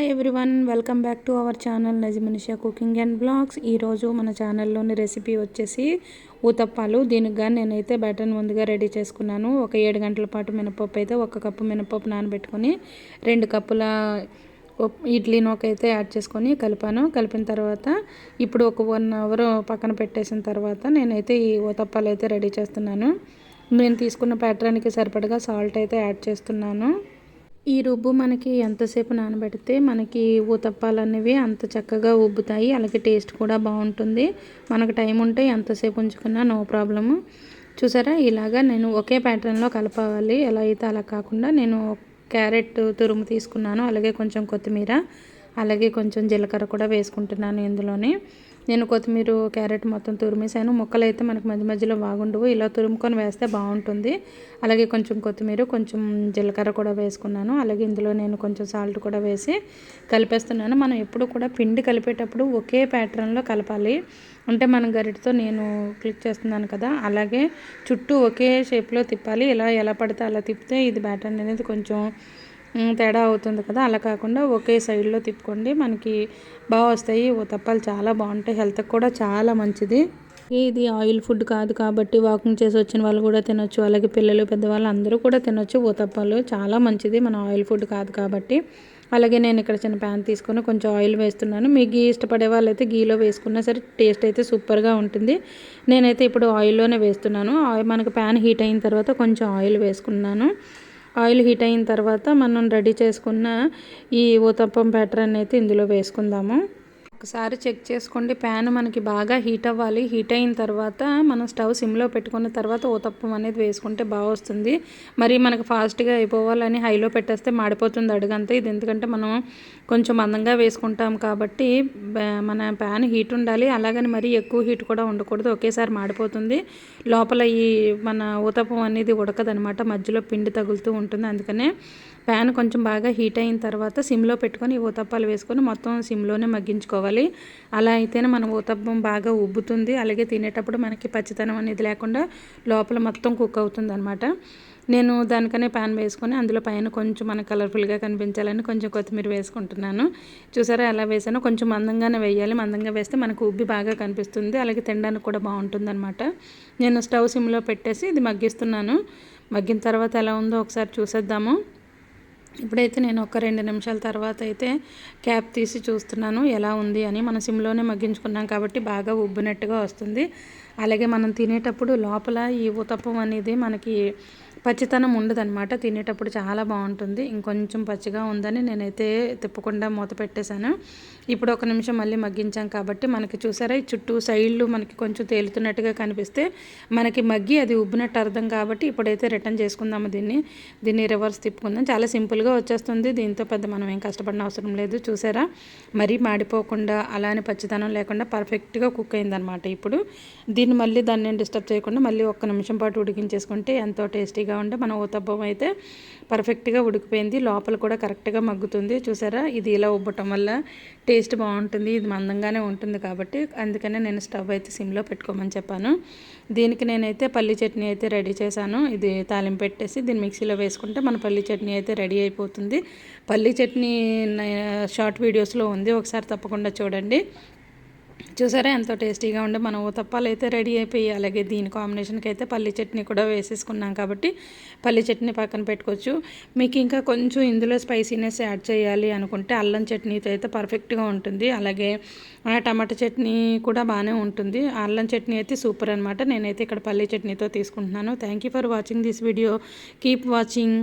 Hi everyone welcome back to our channel Najamanisha cooking and blogs ఈరోజు మన ఛానల్లోని recipe వచ్చేసి ఊతప్పాలు. దీనికి కానీ నేనైతే బ్యాటర్ని ముందుగా రెడీ చేసుకున్నాను. ఒక ఏడు గంటల పాటు మినపప్పు అయితే ఒక కప్పు మినపప్పు నానబెట్టుకొని రెండు కప్పుల ఇడ్లీ నూక అయితే యాడ్ చేసుకొని కలిపాను. కలిపిన తర్వాత ఇప్పుడు ఒక వన్ అవర్ పక్కన పెట్టేసిన తర్వాత నేనైతే ఈ ఊతప్పాలు అయితే రెడీ చేస్తున్నాను. నేను తీసుకున్న ప్యాటర్న్కి సరిపడగా సాల్ట్ అయితే యాడ్ చేస్తున్నాను ఈ రుబ్బు మనకి ఎంతసేపు నానబెడితే మనకి ఊతప్పాలు అనేవి అంత చక్కగా ఉబ్బుతాయి అలాగే టేస్ట్ కూడా బాగుంటుంది. మనకు టైం ఉంటే ఎంతసేపు ఉంచుకున్నా నో ప్రాబ్లము. చూసారా? ఇలాగా నేను ఒకే ప్యాటర్న్లో కలపాలి. ఎలా అయితే అలా కాకుండా నేను క్యారెట్ తురుము తీసుకున్నాను. అలాగే కొంచెం కొత్తిమీర అలాగే కొంచెం జీలకర్ర కూడా వేసుకుంటున్నాను ఇందులోనే. నేను కొత్తిమీర క్యారెట్ మొత్తం తురిమేసాను ముక్కలు అయితే మనకు మధ్య మధ్యలో బాగుండవు. ఇలా తురుముకొని వేస్తే బాగుంటుంది. అలాగే కొంచెం కొత్తిమీర కొంచెం జీలకర్ర కూడా వేసుకున్నాను. అలాగే ఇందులో నేను కొంచెం సాల్ట్ కూడా వేసి కలిపేస్తున్నాను. మనం ఎప్పుడు కూడా పిండి కలిపేటప్పుడు ఒకే ప్యాటర్న్లో కలపాలి. అంటే మనం గరిటతో నేను క్లిక్ చేస్తున్నాను కదా అలాగే చుట్టూ ఒకే షేప్లో తిప్పాలి. ఇలా ఎలా పడితే అలా తిప్పితే ఇది బ్యాటర్ అనేది కొంచెం తేడా అవుతుంది కదా. అలా కాకుండా ఒకే సైడ్లో తిప్పుకోండి. మనకి బాగా వస్తాయి. తప్పాలు చాలా బాగుంటాయి. హెల్త్కి కూడా చాలా మంచిది. ఇది ఆయిల్ ఫుడ్ కాదు కాబట్టి వాకింగ్ చేసి వచ్చిన వాళ్ళు కూడా తినొచ్చు. అలాగే పిల్లలు పెద్దవాళ్ళు అందరూ కూడా తినొచ్చు. ఊతప్పాలు చాలా మంచిది. మన ఆయిల్ ఫుడ్ కాదు కాబట్టి. అలాగే నేను ఇక్కడ చిన్న ప్యాన్ తీసుకొని కొంచెం ఆయిల్ వేస్తున్నాను. మీ గీ ఇష్టపడే వాళ్ళైతే గీలో వేసుకున్నా సరే టేస్ట్ అయితే సూపర్గా ఉంటుంది. నేనైతే ఇప్పుడు ఆయిల్లోనే వేస్తున్నాను. మనకు ప్యాన్ హీట్ అయిన తర్వాత కొంచెం ఆయిల్ వేసుకున్నాను. ఆయిల్ హీట్ అయిన తర్వాత మనం రెడీ చేసుకున్న ఈ ఊతప్పం బ్యాటర్ అయితే ఇందులో వేసుకుందాము. ఒకసారి చెక్ చేసుకోండి. ప్యాన్ మనకి బాగా హీట్ అవ్వాలి. హీట్ అయిన తర్వాత మనం స్టవ్ సిమ్లో పెట్టుకున్న తర్వాత ఓతప్పం అనేది వేసుకుంటే బాగా వస్తుంది. మరి మనకు ఫాస్ట్గా అయిపోవాలని హైలో పెట్టేస్తే మాడిపోతుంది అడుగంతా ఇది ఎందుకంటే మనం కొంచెం మందంగా వేసుకుంటాం కాబట్టి మన ప్యాన్ హీట్ ఉండాలి. అలాగని మరీ ఎక్కువ హీట్ కూడా ఉండకూడదు. ఒకేసారి మాడిపోతుంది. లోపల ఈ మన ఊతప్పం అనేది ఉడకదనమాట. మధ్యలో పిండి తగులుతూ ఉంటుంది. అందుకనే ప్యాన్ కొంచెం బాగా హీట్ అయిన తర్వాత సిమ్లో పెట్టుకొని ఊతప్పాలు వేసుకొని మొత్తం సిమ్లోనే మగ్గించుకోవాలి. అలా అయితేనే మన ఊతప్పం బాగా ఉబ్బుతుంది. అలాగే తినేటప్పుడు మనకి పచ్చితనం అనేది లేకుండా లోపల మొత్తం కుక్ అవుతుంది అనమాట నేను దానికనే ప్యాన్ వేసుకొని అందులో పైన కొంచెం మన కలర్ఫుల్గా కనిపించాలని కొంచెం కొత్తిమీర వేసుకుంటున్నాను. చూసారా ఎలా వేసానో? కొంచెం మందంగానే వేయాలి. మందంగా వేస్తే మనకు ఉబ్బి బాగా కనిపిస్తుంది. అలాగే తినడానికి కూడా బాగుంటుంది అనమాట నేను స్టవ్ సిమ్లో పెట్టేసి ఇది మగ్గిస్తున్నాను. మగ్గిన తర్వాత ఎలా ఉందో ఒకసారి చూసేద్దాము. ఇప్పుడైతే నేను ఒక రెండు నిమిషాల తర్వాత అయితే క్యాప్ తీసి చూస్తున్నాను ఎలా ఉంది అని మనం సిమ్లోనే మగ్గించుకున్నాం కాబట్టి బాగా ఉబ్బినట్టుగా వస్తుంది. అలాగే మనం తినేటప్పుడు లోపల ఈ ఊతప్పం అనేది మనకి పచ్చితనం ఉండదన్నమాట. తినేటప్పుడు చాలా బాగుంటుంది. ఇంకొంచెం పచ్చిగా ఉందని నేనైతే తిప్పకుండా మూత పెట్టేశాను. ఇప్పుడు ఒక నిమిషం మళ్ళీ మగ్గించాం కాబట్టి మనకి చూసారా ఈ చుట్టూ సైడ్లు మనకి కొంచెం తేలుతున్నట్టుగా కనిపిస్తే మనకి మగ్గి అది ఉబ్బినట్టు అర్థం కాబట్టి ఇప్పుడైతే రిటర్న్ చేసుకుందాము దీన్ని. దీన్ని రివర్స్ తిప్పుకుందాం. చాలా సింపుల్గా వచ్చేస్తుంది. దీంతో పెద్ద మనం ఏం కష్టపడిన అవసరం లేదు. చూసారా? మరీ మాడిపోకుండా అలానే పచ్చితనం లేకుండా పర్ఫెక్ట్గా కుక్ అయిందనమాట ఇప్పుడు. దీన్ని మళ్ళీ దాన్ని డిస్టర్బ్ చేయకుండా మళ్ళీ ఒక్క నిమిషం పాటు ఉడికించేసుకుంటే ఎంతో టేస్టీగా టేస్టీగా ఉండే మన ఊతప్పం అయితే పర్ఫెక్ట్గా ఉడికిపోయింది. లోపల కూడా కరెక్ట్గా మగ్గుతుంది. చూసారా? ఇది ఇలా ఉబ్బటం వల్ల టేస్ట్ బాగుంటుంది. ఇది మందంగానే ఉంటుంది కాబట్టి అందుకనే నేను స్టవ్ అయితే సిమ్లో పెట్టుకోమని చెప్పాను. దీనికి నేనైతే పల్లి చట్నీ అయితే రెడీ చేశాను. ఇది తాలింపు పెట్టేసి దీన్ని మిక్సీలో వేసుకుంటే మన పల్లి చట్నీ అయితే రెడీ అయిపోతుంది. పల్లి చట్నీ షార్ట్ వీడియోస్లో ఉంది. ఒకసారి తప్పకుండా చూడండి. చూసారా ఎంతో టేస్టీగా ఉండే మనం ఊతప్పాలు అయితే రెడీ అయిపోయి అలాగే దీని కాంబినేషన్కి అయితే పల్లి చట్నీ కూడా వేసేసుకున్నాం కాబట్టి పల్లి చట్నీ పక్కన పెట్టుకోవచ్చు. మీకు ఇంకా కొంచెం ఇందులో స్పైసీనెస్ యాడ్ చేయాలి అనుకుంటే అల్లం చట్నీతో అయితే పర్ఫెక్ట్గా ఉంటుంది. అలాగే టమాటా చట్నీ కూడా బాగానే ఉంటుంది. అల్లం చట్నీ అయితే సూపర్ అనమాట నేనైతే ఇక్కడ పల్లి చట్నీతో తీసుకుంటున్నాను. Thank you for watching this video. Keep watching.